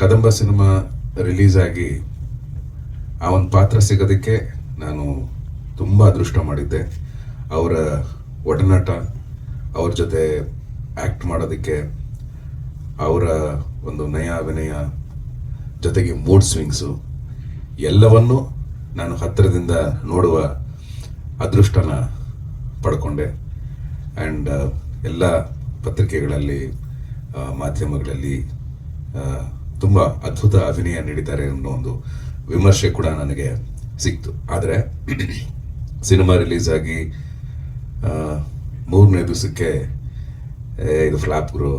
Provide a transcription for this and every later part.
Kadamba cinema release ಆಗಿ ಆ ಒಂದು ಪಾತ್ರ ಸಿಗೋದಕ್ಕೆ ನಾನು ತುಂಬ ಅದೃಷ್ಟ ಮಾಡಿದ್ದೆ. ಅವರ ಒಡನಾಟ, ಅವ್ರ ಜೊತೆ ಆ್ಯಕ್ಟ್ ಮಾಡೋದಕ್ಕೆ, ಅವರ ಒಂದು ನಯ ವಿನಯ, ಜೊತೆಗೆ ಮೂಡ್ ಸ್ವಿಂಗ್ಸು ಎಲ್ಲವನ್ನೂ ನಾನು ಹತ್ತಿರದಿಂದ ನೋಡುವ ಅದೃಷ್ಟನ ಪಡ್ಕೊಂಡೆ. ಆ್ಯಂಡ್ ಎಲ್ಲ ಪತ್ರಿಕೆಗಳಲ್ಲಿ ಮಾಧ್ಯಮಗಳಲ್ಲಿ ತುಂಬ ಅದ್ಭುತ ಅಭಿನಯ ನೀಡಿದ್ದಾರೆ ಅನ್ನೋ ಒಂದು ವಿಮರ್ಶೆ ಕೂಡ ನನಗೆ ಸಿಕ್ತು. ಆದರೆ ಸಿನಿಮಾ ರಿಲೀಸ್ ಆಗಿ ಮೂರನೇ ದಿವಸಕ್ಕೆ ಇದು ಫ್ಲಾಪ್ ಗುರು,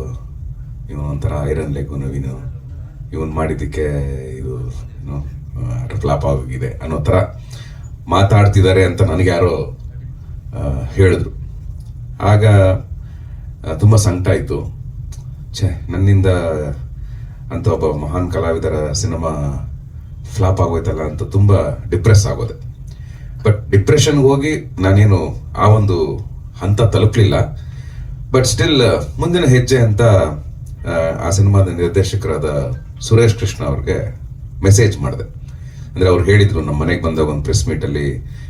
ಇವನು ಒಂಥರ ಐರನ್ ಲೆಗ್ಗು ನವೀನು, ಇವನು ಮಾಡಿದ್ದಕ್ಕೆ ಇದು ಫ್ಲಾಪ್ ಆಗಿದೆ ಅನ್ನೋ ಥರ ಮಾತಾಡ್ತಿದ್ದಾರೆ ಅಂತ ನನಗೆ ಯಾರೋ ಹೇಳಿದ್ರು. ಆಗ ತುಂಬ ಸಂಕಟ ಆಯಿತು. ಛೇ, ನನ್ನಿಂದ ಅಂತ ಒಬ್ಬ ಮಹಾನ್ ಕಲಾವಿದರ ಸಿನಿಮಾ ಫ್ಲಾಪ್ ಆಗೋಯ್ತಲ್ಲ ಅಂತ ತುಂಬ ಡಿಪ್ರೆಸ್ ಆಗೋದೆ. ಬಟ್ ಡಿಪ್ರೆಷನ್ಗೆ ಹೋಗಿ ನಾನೇನು ಆ ಒಂದು ಹಂತ ತಲುಪಲಿಲ್ಲ. ಬಟ್ ಸ್ಟಿಲ್ ಮುಂದಿನ ಹೆಜ್ಜೆ ಅಂತ ಆ, ಸಿನಿಮಾದ ನಿರ್ದೇಶಕರಾದ ಸುರೇಶ್ ಕೃಷ್ಣ ಅವ್ರಿಗೆ ಮೆಸೇಜ್ ಮಾಡಿದೆ. ಅಂದ್ರೆ ಅವ್ರು ಹೇಳಿದರು ನಮ್ಮ ಮನೆಗೆ ಬಂದಾಗ ಒಂದು ಪ್ರೆಸ್ ಮೀಟ್ ಅಲ್ಲಿ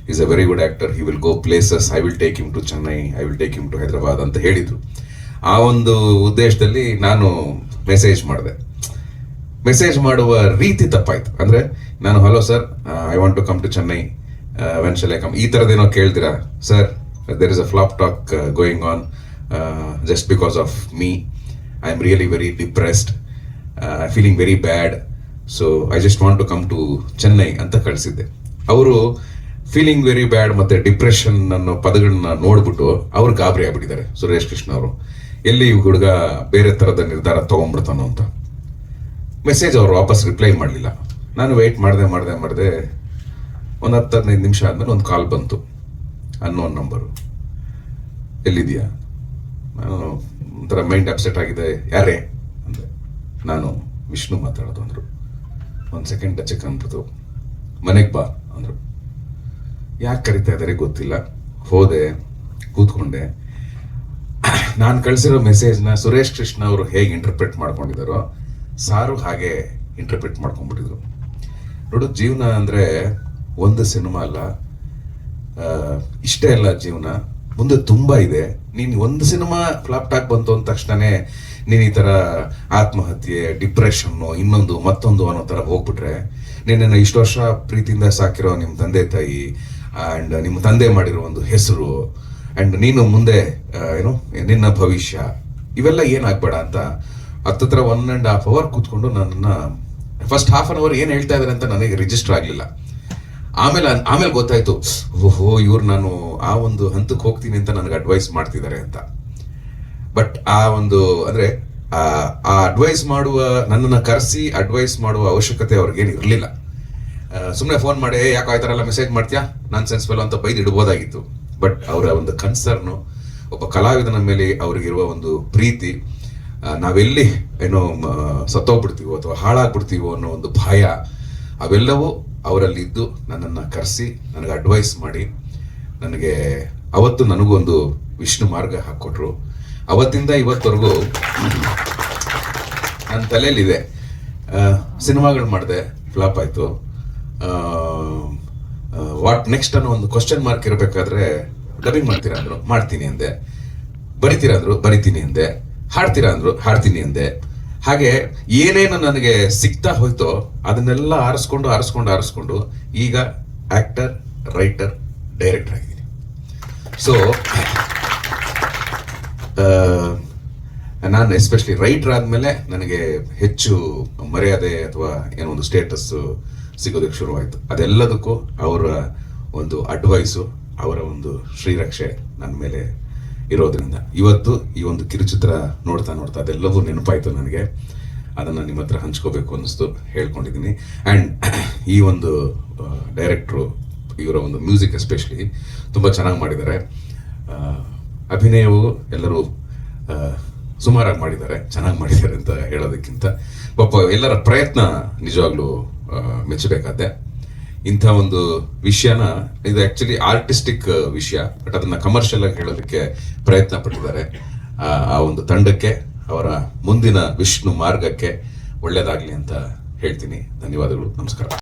is a very good actor he will go places I will take him to Chennai I will take him to Hyderabad ಅಂತ ಹೇಳಿದರು. ಆ ಒಂದು ಉದ್ದೇಶದಲ್ಲಿ ನಾನು ಮೆಸೇಜ್ ಮಾಡಿದೆ. ಮೆಸೇಜ್ ಮಾಡುವ ರೀತಿ ತಪ್ಪಾಯ್ತು. ಅಂದ್ರೆ ನಾನು, hello sir I want to come to Chennai when I come ಈ ಥರದ್ದೇನೋ ಕೇಳ್ತೀರಾ? Sir there is a flop talk going on just because of me I am really very depressed feeling very bad so I just want to come to Chennai ಅಂತ ಕಳಿಸಿದ್ದೆ. ಅವರು feeling very bad ಮತ್ತೆ depression ಅನ್ನೋ ಪದಗಳನ್ನ ನೋಡ್ಬಿಟ್ಟು ಅವ್ರು ಗಾಬರಿ ಆಗ್ಬಿಟ್ಟಿದ್ದಾರೆ, ಸುರೇಶ್ ಕೃಷ್ಣ ಅವರು. ಎಲ್ಲಿ ಹುಡುಗ ಬೇರೆ ತರದ ನಿರ್ಧಾರ ತಗೊಂಡ್ಬಿಡ್ತಾನೋ ಅಂತ. ಮೆಸೇಜ್ ಅವರು ವಾಪಸ್ ರಿಪ್ಲೈ ಮಾಡಲಿಲ್ಲ. ನಾನು ವೆಯ್ಟ್ ಮಾಡಿದೆ ಮಾಡಿದೆ ಮಾಡಿದೆ ಒಂದು ಹತ್ತು ಹದಿನೈದು ನಿಮಿಷ ಆದಮೇಲೆ ಒಂದು ಕಾಲ್ ಬಂತು ಅನ್ನೋನ್ ನಂಬರು ಎಲ್ಲಿದೆಯಾ ನಾನು ಒಂಥರ ಮೈಂಡ್ ಅಪ್ಸೆಟ್ ಆಗಿದೆ. ಯಾರೇ? ಅಂದರೆ ನಾನು ವಿಷ್ಣು ಮಾತಾಡೋದು ಅಂದರು. ಒಂದು ಸೆಕೆಂಡ್ ಚೆಕ್ ಅಂದ್ಬಿಟ್ಟು ಮನೆಗೆ ಬಾ ಅಂದರು. ಯಾಕೆ ಕರಿತಾ ಇದ್ದಾರೆ ಗೊತ್ತಿಲ್ಲ. ಹೋದೆ, ಕೂತ್ಕೊಂಡೆ. ನಾನು ಕಳಿಸಿರೋ ಮೆಸೇಜ್ನ ಸುರೇಶ್ ಕೃಷ್ಣ ಅವರು ಹೇಗೆ ಇಂಟರ್ಪ್ರೆಟ್ ಮಾಡ್ಕೊಂಡಿದ್ದಾರೋ ಸಾರು ಹಾಗೆ ಇಂಟರ್ಪ್ರಿಟ್ ಮಾಡ್ಕೊಂಡ್ಬಿಟ್ಟಿದ್ರು. ನೋಡು, ಜೀವನ ಅಂದರೆ ಒಂದು ಸಿನಿಮಾ ಅಲ್ಲ ಇಷ್ಟೇ ಅಲ್ಲ ಜೀವನ. ಮುಂದೆ ತುಂಬ ಇದೆ. ನೀನು ಒಂದು ಸಿನಿಮಾ ಫ್ಲಾಪ್ ಟಾಕ್ ಬಂತು ಅಂದ ತಕ್ಷಣನೇ ನೀನು ಈ ಥರ ಆತ್ಮಹತ್ಯೆ, ಡಿಪ್ರೆಷನ್ನು, ಇನ್ನೊಂದು, ಮತ್ತೊಂದು ಅನ್ನೋ ಥರ ಹೋಗ್ಬಿಟ್ರೆ, ನಿನ್ನನ್ನು ಇಷ್ಟು ವರ್ಷ ಪ್ರೀತಿಯಿಂದ ಸಾಕಿರೋ ನಿಮ್ಮ ತಂದೆ, ತಾಯಿ ಆ್ಯಂಡ್ ನಿಮ್ಮ ತಂದೆ ಮಾಡಿರೋ ಒಂದು ಹೆಸರು ಆ್ಯಂಡ್ ನೀನು ಮುಂದೆ ಏನು, ನಿನ್ನ ಭವಿಷ್ಯ, ಇವೆಲ್ಲ ಏನಾಗಬೇಡ ಅಂತ ಹತ್ತತ್ರ ಒನ್ ಆ್ಯಂಡ್ ಹಾಫ್ ಅವರ್ ಕೂತ್ಕೊಂಡು ನನ್ನ ಫಸ್ಟ್ ಹಾಫ್ ಅನ್ ಅವರ್ ಏನು ಹೇಳ್ತಾ ಇದ್ದಾರೆ ಅಂತ ನನಗೆ ರಿಜಿಸ್ಟರ್ ಆಗಲಿಲ್ಲ. ಆಮೇಲೆ ಆಮೇಲೆ ಗೊತ್ತಾಯ್ತು, ಓಹೋ, ಇವ್ರು ನಾನು ಆ ಒಂದು ಹಂತಕ್ಕೆ ಹೋಗ್ತೀನಿ ಅಂತ ನನಗೆ ಅಡ್ವೈಸ್ ಮಾಡ್ತಿದ್ದಾರೆ ಅಂತ. ಬಟ್ ಆ ಒಂದು ಅಂದ್ರೆ, ಆ ಅಡ್ವೈಸ್ ಮಾಡುವ, ನನ್ನನ್ನು ಕರೆಸಿ ಅಡ್ವೈಸ್ ಮಾಡುವ ಅವಶ್ಯಕತೆ ಅವ್ರಿಗೇನು ಇರಲಿಲ್ಲ. ಸುಮ್ಮನೆ ಫೋನ್ ಮಾಡಿ ಯಾಕೋ ಆ ಥರ ಆಯ್ತಾರಲ್ಲ ಮೆಸೇಜ್ ಮಾಡ್ತೀಯಾ? ನಾನು ಸೆನ್ಸ್ ಅಂತ ಬೈದು ಇಡ್ಬೋದಾಗಿತ್ತು. ಬಟ್ ಅವರ ಒಂದು ಕನ್ಸರ್ನು ಒಬ್ಬ ಕಲಾವಿದನ ಮೇಲೆ ಅವರಿಗಿರುವ ಒಂದು ಪ್ರೀತಿ ನಾವೆಲ್ಲಿ, ಏನೋ ಸತ್ತೋಗ್ಬಿಡ್ತೀವೋ ಅಥವಾ ಹಾಳಾಗ್ಬಿಡ್ತೀವೋ ಅನ್ನೋ ಒಂದು ಭಯ, ಅವೆಲ್ಲವೂ ಅವರಲ್ಲಿದ್ದು ನನ್ನನ್ನು ಕರೆಸಿ, ನನಗೆ ಅಡ್ವೈಸ್ ಮಾಡಿ, ನನಗೆ ಅವತ್ತು ನನಗೊಂದು ವಿಷ್ಣು ಮಾರ್ಗ ಹಾಕ್ಕೊಟ್ರು. ಅವತ್ತಿಂದ ಇವತ್ತವರೆಗೂ ನನ್ನ ತಲೆಯಲ್ಲಿದೆ. ಸಿನಿಮಾಗಳು ಮಾಡಿದೆ ಫ್ಲಾಪ್ ಆಯಿತು. ವಾಟ್ ನೆಕ್ಸ್ಟ್ ಅನ್ನೋ ಒಂದು ಕ್ವಶನ್ ಮಾರ್ಕ್ ಇರಬೇಕಾದ್ರೆ ಡಬ್ಬಿಂಗ್ ಮಾಡ್ತೀರಾ ಮಾಡ್ತೀನಿ ಅಂದೆ. ಬರಿತೀರಾ ಅಂದ್ರು, ಬರಿತೀನಿ ಅಂದೆ. ಹಾಡ್ತೀರಾ ಅಂದ್ರು, ಹಾಡ್ತೀನಿ ಅಂದೆ. ಹಾಗೆ ಏನೇನು ನನಗೆ ಸಿಗ್ತಾ ಹೋಯ್ತೋ ಅದನ್ನೆಲ್ಲ ಆರಿಸ್ಕೊಂಡು ಆರಿಸ್ಕೊಂಡು ಆರಿಸ್ಕೊಂಡು ಈಗ ಆಕ್ಟರ್, ರೈಟರ್, ಡೈರೆಕ್ಟರ್ ಆಗಿದ್ದೀನಿ. ಸೊ ನಾನು ಎಸ್ಪೆಷಲಿ ರೈಟರ್ ಆದಮೇಲೆ ನನಗೆ ಹೆಚ್ಚು ಮರ್ಯಾದೆ ಅಥವಾ ಏನೋ ಒಂದು ಸ್ಟೇಟಸ್ ಸಿಗೋದಕ್ಕೆ ಶುರುವಾಯಿತು. ಅದೆಲ್ಲದಕ್ಕೂ ಅವರ ಒಂದು ಅಡ್ವೈಸು, ಅವರ ಒಂದು ಶ್ರೀರಕ್ಷೆ ನನ್ನ ಮೇಲೆ ಇರೋದ್ರಿಂದ. ಇವತ್ತು ಈ ಒಂದು ಕಿರುಚಿತ್ರ ನೋಡ್ತಾ ನೋಡ್ತಾ ಅದೆಲ್ಲವೂ ನೆನಪಾಯಿತು ನನಗೆ. ಅದನ್ನು ನಿಮ್ಮ ಹತ್ರ ಹಂಚ್ಕೋಬೇಕು ಅನ್ನಿಸ್ತು, ಹೇಳ್ಕೊಂಡಿದ್ದೀನಿ. ಆ್ಯಂಡ್ ಈ ಒಂದು ಡೈರೆಕ್ಟ್ರು ಇವರ ಒಂದು ಮ್ಯೂಸಿಕ್ ಎಸ್ಪೆಷಲಿ ತುಂಬ ಚೆನ್ನಾಗಿ ಮಾಡಿದ್ದಾರೆ. ಅಭಿನಯವು ಎಲ್ಲರೂ ಸುಮಾರಾಗಿ ಮಾಡಿದ್ದಾರೆ, ಚೆನ್ನಾಗಿ ಮಾಡಿದ್ದಾರೆ ಅಂತ ಹೇಳೋದಕ್ಕಿಂತ. ಪಾಪ ಎಲ್ಲರ ಪ್ರಯತ್ನ ನಿಜವಾಗ್ಲೂ ಮೆಚ್ಚಬೇಕಾದೆ ಇಂಥ ಒಂದು ವಿಷಯನ ಇದು ಆಕ್ಚುಲಿ ಆರ್ಟಿಸ್ಟಿಕ್ ವಿಷಯ. ಬಟ್ ಅದನ್ನ ಕಮರ್ಷಿಯಲ್ ಆಗಿ ಹೇಳೋದಕ್ಕೆ ಪ್ರಯತ್ನ ಪಟ್ಟಿದ್ದಾರೆ. ಆ, ಒಂದು ತಂಡಕ್ಕೆ ಅವರ ಮುಂದಿನ ವಿಷ್ಣು ಮಾರ್ಗಕ್ಕೆ ಒಳ್ಳೇದಾಗ್ಲಿ ಅಂತ ಹೇಳ್ತೀನಿ. ಧನ್ಯವಾದಗಳು. ನಮಸ್ಕಾರ.